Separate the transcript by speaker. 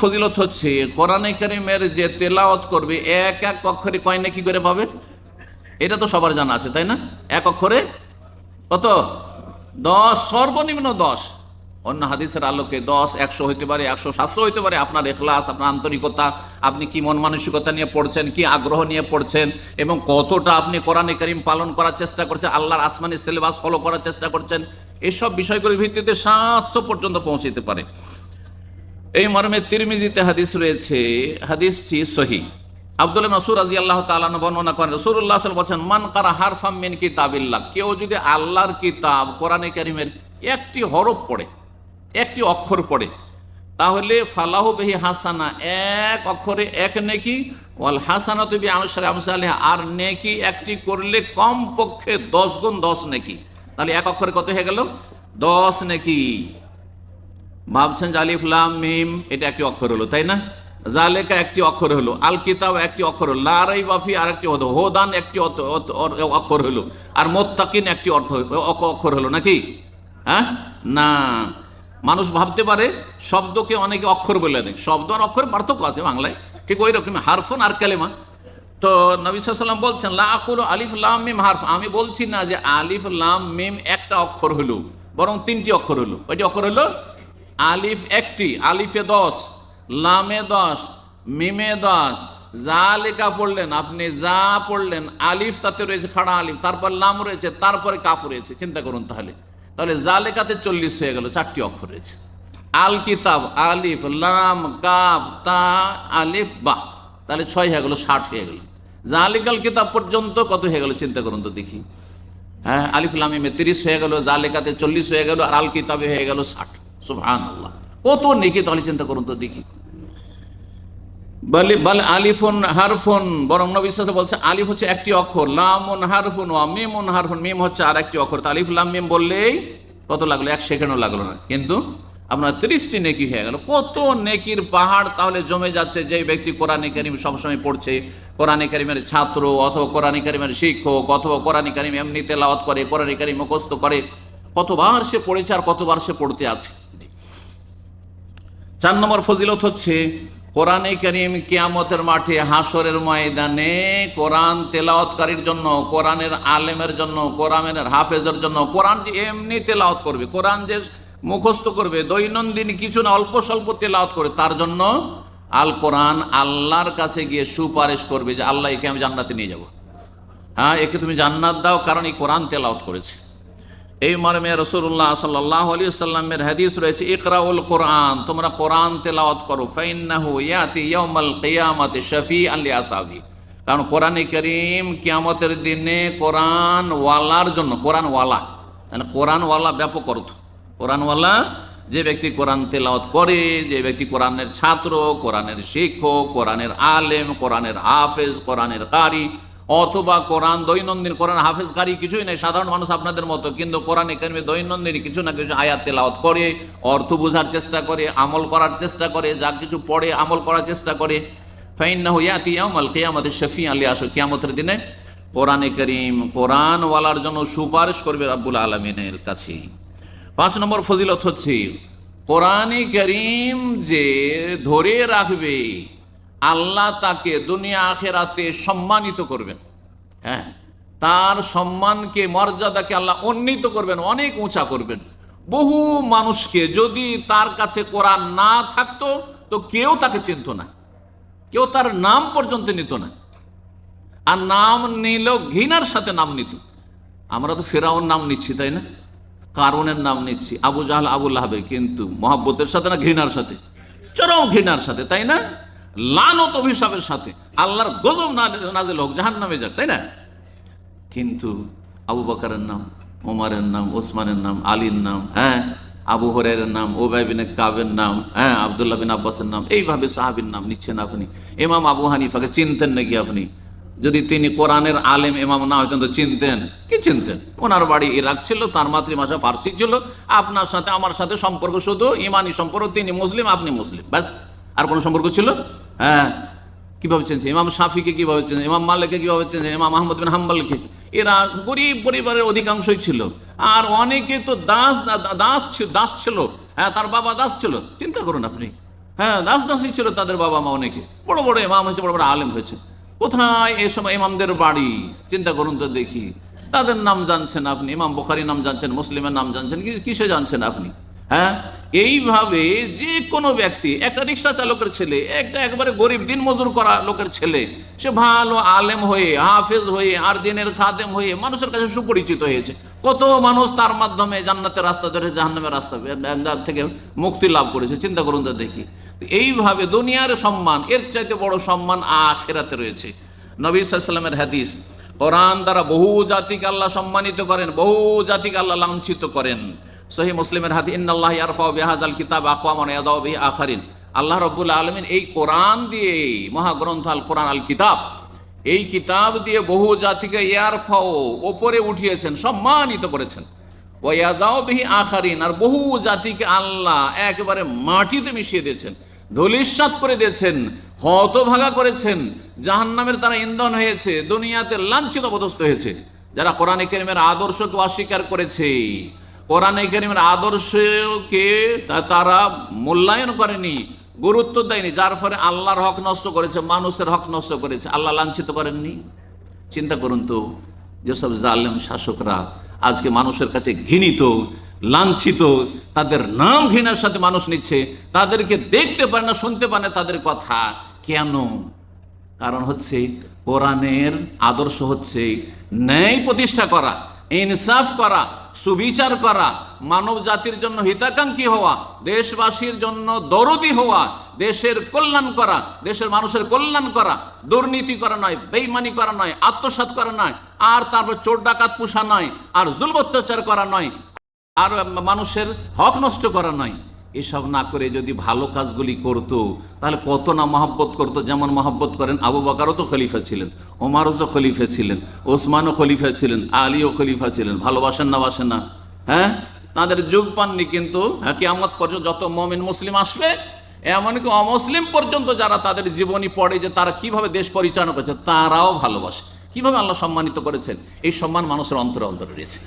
Speaker 1: ফজিলত হচ্ছে, কোরআনে কারিমের যে তেলাওয়াত করবে, এক এক অক্ষরে কয় নাকি করে পাবে? এটা তো সবার জানা আছে, তাই না? এক অক্ষরে কত? দশ, সর্বনিম্ন দশ। অন্য হাদিসের আলোকে দশ, একশো হইতে পারে, একশো সাতশো হইতে পারে। আপনার এখলাস, আপনার আন্তরিকতা, আপনি কি মন মানসিকতা নিয়ে পড়ছেন, কি আগ্রহ নিয়ে পড়ছেন, এবং কতটা আপনি কোরআনে করিম পালন করার চেষ্টা করছেন, আল্লাহর আসমানি সিলেবাস ফলো করার চেষ্টা করছেন, এসব বিষয়গুলির ভিত্তিতে সাতশো পর্যন্ত পৌঁছতে পারে। এই মর্মে তিরমিজিতে হাদিস রয়েছে হাদিস হাদিসটি সহি। আব্দুল নসুর রাজি আল্লাহ বর্ণনা করেন রসুল্লাহ সাল বলছেন মান কারা হারফাম মিন কিতাবিল্লাহ কেউ যদি আল্লাহর কিতাব, কোরআনে কারিমের একটি হরফ পড়ে, একটি অক্ষর পড়ে, তাহলে ফালাহু বেহি হাসানা, এক অক্ষরে এক নেকি, ওয়াল হাসানা তুবি আমসারে আমসালে আর নেকি একটি করলে কম পক্ষে দশ গুণ দশ নেকি। তাহলে এক অক্ষরে কত হয়ে গেল? দশ নেকি। ভাবছেন যে আলিফ লাম মিম, এটা একটি অক্ষর হলো, তাই না? জালেকা একটি অক্ষর হলো আল কিতাব একটি অক্ষর হলো, লারাই বাফি আর একটি হোদান একটি অক্ষর হলো, আর মোত্তাকিন একটি অর্থ, অক- অক্ষর হলো, নাকি? হ্যাঁ? না। মানুষ ভাবতে পারে শব্দকে অনেকে অক্ষর বলে দেয়। শব্দ আর অক্ষরের পার্থক্য আছে বাংলায়, ঠিক ওই রকম হারফন আর কালেমা। তো নবী সাল্লাম বলছেন, লা আকুল আলিফ লাম মিম হারফ। আমি বলছি না যে আলিফ লাম মিম একটা অক্ষর হলো, বরং তিনটি অক্ষর হলো। কয়টি অক্ষর হলো? আলিফ একটি, আলিফে দশ, লামে দশ, মিমে দশ। যা লেখা পড়লেন, আপনি যা পড়লেন, আলিফ তাতে রয়েছে, খাড়া আলিফ, তারপর লাম রয়েছে, তারপরে কাফ রয়েছে, চিন্তা করুন তাহলে। তাহলে যা লেখাতে চল্লিশ হয়ে গেল, চারটি অক্ষর রয়েছে। আল কিতাব আলিফ, লাম কাব তা, আলিফ বা তাহলে ছয় হয়ে গেল, ষাট হয়ে গেল। জালিকাল কিতাব পর্যন্ত কত হয়ে গেল, চিন্তা করুন তো দেখি। হ্যাঁ আলিফ লামিমে তিরিশ হয়ে গেল, জালেকাতে চল্লিশ হয়ে গেল, আর আল কিতাবে হয়ে গেল, ষাট। আল্লাহ কত নেকি তাহলে চিন্তা করুন তো দেখি। আলিফুন হারফুন, বরং বলছে আলিফ হচ্ছে একটি অক্ষর, লামুন হারফুন মিমুন হারফুন হচ্ছে আর একটি অক্ষর আলিফ, লাম বললেই কত লাগল? এক সেকেন্ডও লাগল না। কিন্তু আপনার নেকি হয়ে গেল। কত নেকির পাহাড় তাহলে জমে যাচ্ছে যে ব্যক্তি কোরআনে কারিম সবসময় পড়ছে। কোরআনে কারিমের ছাত্র অথবা কোরআনে কারিমের শিক্ষক অথবা কোরআনে কারিম এমনি তেলাওয়াত করে, কোরআনে কারিম মুখস্থ করে। কতবার সে পড়েছে আর কতবার সে পড়তে আছে? চার নম্বর ফজিলত হচ্ছে, কোরআনে করিম কিয়ামতের মাঠে হাসরের ময়দানে কোরআন তেলাওয়াতকারীর জন্য, কোরআনের আলেমের জন্য, কোরআনের হাফেজের জন্য, কোরআন যে এমনি তেলাওয়াত করবে, কোরআন যে মুখস্থ করবে, দৈনন্দিন কিছু না, অল্প স্বল্প তেলাওয়াত করে, তার জন্য আল কোরআন আল্লাহর কাছে গিয়ে সুপারিশ করবে যে, আল্লাহ একে আমি জান্নাতে নিয়ে যাব। হ্যাঁ একে তুমি জান্নাত দাও, কারণ এই কোরআন তেলাওয়াত করেছে। এই মর্মে রসুল্লাহ সাল্লাহ আলী সাল্লামের হাদিস রয়েছে, ইকরাউল কোরআন, তোমরা কোরআন তেলাওয়াত করো, ফাইন্নাহু ইয়াতি শফি আল্লি আসাবি কারণ কোরআনে করিম কিয়ামতের দিনে কোরআন ওয়ালার জন্য কোরআন ওয়ালা মানে কোরআন ওয়ালা ব্যাপক অর্থ। কোরআন ওয়ালা যে ব্যক্তি কোরআন তেলাওয়াত করে, যে ব্যক্তি কোরআনের ছাত্র, কোরআনের শিক্ষক, কোরআনের আলেম, কোরআনের হাফেজ, কোরআনের কারি অথবা কোরআন, দৈনন্দিন কোরআন হাফেজকারী কিছুই নাই, সাধারণ মানুষ আপনাদের মতো। কিন্তু কোরআন একাডেমি দৈনন্দিন কিছু না কিছু আয়াত তেলাওয়াত করে, অর্থ বোঝার চেষ্টা করে, আমল করার চেষ্টা করে, যা কিছু পড়ে আমল করার চেষ্টা করে। ফাইন্না হুয়াতি আমল কেয়ামতের শফি আলী আসো কিয়ামতের দিনে কোরআনে করিম কোরআন ওয়ালার জন্য সুপারিশ করবে রাব্বুল আলমিনের কাছে পাঁচ নম্বর ফজিলত হচ্ছে, কোরআনে করিম যে ধরে রাখবে আল্লাহ তাকে দুনিয়া আখেরাতে সম্মানিত করবেন। হ্যাঁ? তার সম্মানকে, মর্যাদাকে আল্লাহ উন্নীত করবেন, অনেক উঁচা করবেন। বহু মানুষকে যদি তার কাছে কোরআন না থাকতো, তো কেউ তাকে চিনত না। কেউ তার নাম পর্যন্ত নিত না। আর নাম নিল ঘৃণার সাথে নাম নিত। আমরা তো ফেরাউন নাম নিচ্ছি, তাই না? কারণের নাম নিচ্ছি। আবু জাহাল, আবুল হাবে কিন্তু মহাব্বতের সাথে না ঘৃণার সাথে? চরম ঘৃণার সাথে, তাই না? লানত অভিশাপের সাথে। আল্লাহর গজব নাজেল হোক জাহান নামে যাক, তাই না? কিন্তু আবু বকারের নাম ওমারের নাম, ওসমানের নাম, আলীর নাম হ্যাঁ আবু হরের নাম ওবাই বিন কাবের নাম হ্যাঁ আবদুল্লাহ বিন আব্বাসের নাম, এইভাবে সাহাবির নাম নিচ্ছেন আপনি। এমাম আবু হানিফাকে চিনতেন নাকি আপনি? যদি তিনি কোরআনের আলেম, ইমাম না হইতেন তো চিনতেন? কি চিনতেন? ওনার বাড়ি ইরাক ছিল, তার মাতৃভাষা ফার্সি ছিল। আপনার সাথে, আমার সাথে সম্পর্ক শুধু ইমানি সম্পর্ক, তিনি মুসলিম, আপনি মুসলিম, ব্যাস। আর কোনো সম্পর্ক ছিল? হ্যাঁ। কীভাবে চেনছে ইমাম শাফিকে কীভাবে চেনছে ইমাম মালিককে কীভাবে চেনছে ইমাম আহমদ বিন হাম্বালকে। এরা গরিব পরিবারের অধিকাংশই ছিল। আর অনেকে তো দাস দাস দাস ছিল। হ্যাঁ তার বাবা দাস ছিল। চিন্তা করুন আপনি। হ্যাঁ দাস দাসই ছিল তাদের বাবা মা অনেকে। বড় বড় ইমাম হয়েছে, বড় বড় আলেম হয়েছে। কোথায় এই সময় ইমামদের বাড়ি? চিন্তা করুন তো দেখি। তাদের নাম জানছেন আপনি? ইমাম বুখারি নাম জানছেন, মুসলিমের নাম জানছেন কিসে জানছেন আপনি? হ্যাঁ? এইভাবে যে কোনো ব্যক্তি, একটা রিক্সা চালকের ছেলে, একটা একবারে গরিব, দিন মজুর করা লোকের ছেলে, সে ভালো আলেম হয়ে, হাফেজ হয়ে, আর দিনের খাদেম হয়ে, মানুষের কাছে সুপরিচিত হয়েছে। কত মানুষ তার মাধ্যমে জান্নাতের রাস্তা ধরে জাহান্নামের রাস্তা থেকে মুক্তি লাভ করেছে, চিন্তা করুন তো দেখি। এইভাবে দুনিয়ার সম্মান, এর চাইতে বড় সম্মান আখেরাতে রয়েছে। নবী সাল্লামের হাদিস, কোরআন দ্বারা বহু জাতিকে আল্লাহ সম্মানিত করেন, বহু জাতিকে আল্লাহ লাঞ্ছিত করেন। সহি মুসলিমের হাতি ইন্নাল্লাহ ইয়ারফা বিহাজ কিতাব আকওয়ামান ইয়াদাউ বিহি আখারিন। আল্লাহ রব্বুল আলমিন এই কোরআন দিয়ে মহাগ্রন্থ আল কোরআন আল কিতাব এই কিতাব দিয়ে বহু জাতিকে ইয়ারফাও ওপরে উঠিয়েছেন, সম্মানিত করেছেন। ওয়াদাও বিহি আখারিন, আর বহু জাতিকে আল্লাহ একেবারে মাটিতে মিশিয়ে দিয়েছেন ধলিস্বাত করে দিয়েছেন, হতভাগা করেছেন, জাহান্নামের তারা ইন্ধন হয়েছে, দুনিয়াতে লাঞ্ছিত পদস্থ হয়েছে। যারা কোরআন কেরিমের আদর্শকে অস্বীকার করেছে কোরআন কেরিমের আদর্শকে তারা মূল্যায়ন করেনি, গুরুত্ব দেয়নি, যার ফলে আল্লাহর হক নষ্ট করেছে, মানুষের হক নষ্ট করেছে। আল্লাহ লাঞ্ছিত করেননি। চিন্তা করুন তো, যেসব জালেম শাসকরা আজকে মানুষের কাছে ঘৃণিত, লাঞ্ছিত, তাদের নাম ঘৃণার সাথে মানুষ নিচ্ছে, তাদেরকে দেখতে পারে না, শুনতে পারে না তাদের কথা, কেন? কারণ হচ্ছে কোরআনের আদর্শ হচ্ছে ন্যায় প্রতিষ্ঠা করা, ইনসাফ করা সুবিচার করা, মানব জাতির জন্য হিতাকাঙ্ক্ষী হওয়া, দেশবাসীর জন্য দরদি হওয়া, দেশের কল্যাণ করা, দেশের মানুষের কল্যাণ করা, দুর্নীতি করা নয়, বেইমানি করা নয় আত্মসাত করা নয়, আর তারপর চোর ডাকাত পোষা নয়, আর জুল অত্যাচার করা নয়, আর মানুষের হক নষ্ট করা নয়। এসব না করে যদি ভালো কাজগুলি করতো, তাহলে কত না মহব্বত করতো, যেমন মহব্বত করেন আবু বাকারও তো খলিফা ছিলেন, ওমারও তো খলিফা ছিলেন, ওসমানও খলিফা ছিলেন, আলীও খলিফা ছিলেন, ভালোবাসেন না বাসেন না হ্যাঁ? তাদের যুগ পাননি কিন্তু হ্যাঁ কিয়ামত পর্যন্ত যত মমিন মুসলিম আসবে, এমনকি অমুসলিম পর্যন্ত যারা তাদের জীবনী পড়ে যে তারা কীভাবে দেশ পরিচালনা করেছে, তারাও ভালোবাসে। কীভাবে আল্লাহ সম্মানিত করেছেন? এই সম্মান মানুষের অন্তরে অন্তরে রয়েছে।